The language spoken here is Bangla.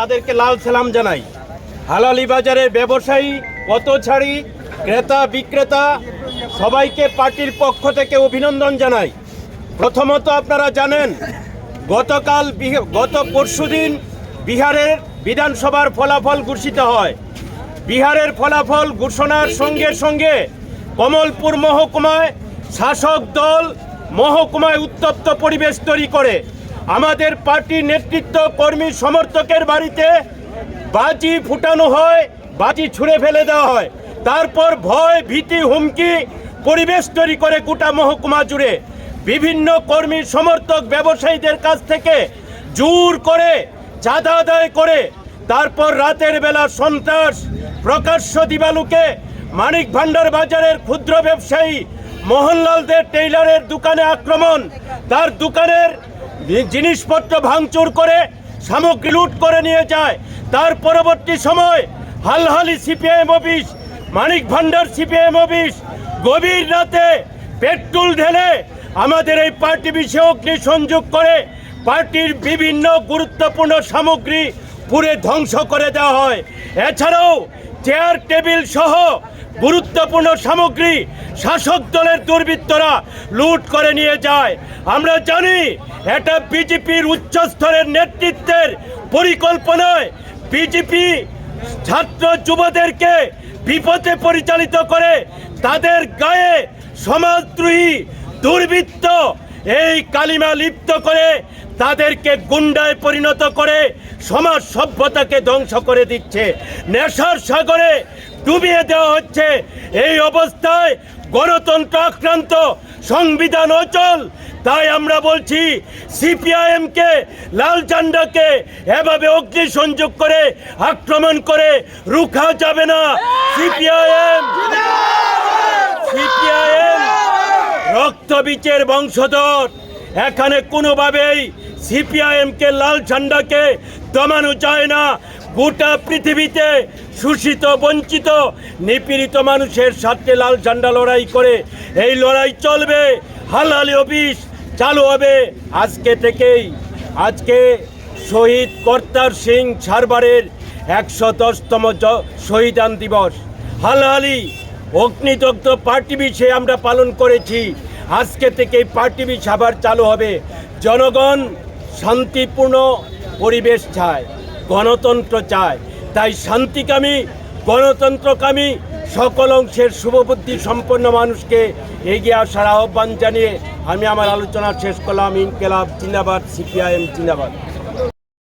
তাদেরকে লাল সালাম জানাই। হালালি বাজারের ব্যবসায়ী পথছাড়ি ক্রেতা, বিক্রেতা, সবাইকে পার্টির পক্ষ থেকে অভিনন্দন জানাই। প্রথমত আপনারা জানেন, গতকাল গত পরশুদিন বিহারের বিধানসভার ফলাফল ঘোষিত হয়। বিহারের ফলাফল ঘোষণার সঙ্গে সঙ্গে কমলপুর মহকুমায় শাসক দল মহকুমায় উত্তপ্ত পরিবেশ তৈরি করে। আমাদের পার্টির নেতৃত্ব কর্মী সমর্থকের বাড়িতে বাজি ফুটানো হয়, বাজি ছুঁড়ে ফেলে দেওয়া হয়। তারপর ভয়, ভীতি, হুমকি, পরিবেশ তৈরি করে গোটা মহকুমা জুড়ে। বিভিন্ন কর্মী সমর্থক ব্যবসায়ীদের কাছ থেকে জোর করে, চাঁদা আদায় করে। তারপর রাতের বেলা সন্ত্রাস, প্রকাশ্য দিবালুকে মানিক ভান্ডার বাজারের ক্ষুদ্র ব্যবসায়ী মোহনলালদের টেইলারের দোকানে আক্রমণ। তার দোকানের জিনিসপত্র ভাঙচুর করে, সামগ্রী লুট করে নিয়ে যায়। তার পরবর্তী সময় Halhali CPIM office, Manik Bhandar CPIM office, গভীর রাতে পেট্রোল ঢেলে আমাদের এই পার্টি বিষয়ে অগ্নি সংযোগ করে পার্টির বিভিন্ন গুরুত্বপূর্ণ সামগ্রী পুরে ধ্বংস করে দেওয়া হয়। এছাড়াও চেয়ার টেবিল সহ গুরুত্বপূর্ণ সামগ্রী শাসক দলের দুর্বৃত্তরা লুট করে নিয়ে যায়। আমরা জানি এটা বিজেপির উচ্চস্তরের নেতৃত্বের পরিকল্পনায় বিজেপি ছাত্র যুবদেরকে বিপদে পরিচালিত করে তাদের গায়ে সমাজদ্রোহী দুর্বৃত্ত এই কালিমা লিপ্ত করে তাদেরকে গুন্ডায় পরিণত করে সমাজ সভ্যতাকে ধ্বংস করে দিচ্ছে। নেশার সাগরে ডুবিয়ে দেওয়া হচ্ছে। এই অবস্থায় গণতন্ত্র আক্রান্ত, সংবিধান অচল। তাই আমরা বলছি, সিপিআইএমকে, লাল ঝান্ডাকে এভাবে অগ্নি সংযোগ করে আক্রমণ করে রুখা যাবে না। CPIM CPIM. রক্তবীচের বংশধর। এখানে কোনোভাবেই সিপিআইএমকে, লাল ঝান্ডাকে দমানো যায় না। গোটা পৃথিবীতে শোষিত, বঞ্চিত, নিপীড়িত মানুষের সাথে লাল ঝান্ডা লড়াই করে এই লড়াই চলবে। হালালি অফিস চালু হবে আজকে থেকেই। আজকে শহীদ কর্তার সিং সারবারের একশো দশতম শহীদান দিবস। হালহালি অগ্নিদগ্ধ পার্টি বিষয়ে আমরা পালন করেছি। আজকে থেকে পার্টি বিষ আবার চালু হবে। জনগণ শান্তিপূর্ণ পরিবেশ চায়, গণতন্ত্র চায়। তাই শান্তিকামী, গণতন্ত্রকামী সকল অংশের শুভবুদ্ধি সম্পন্ন মানুষকে এগিয়ে আসার আহ্বান জানিয়ে আমি আমার আলোচনা শেষ করলাম। ইনকেলাব জিন্দাবাদ, সিপিআইএম জিন্দাবাদ।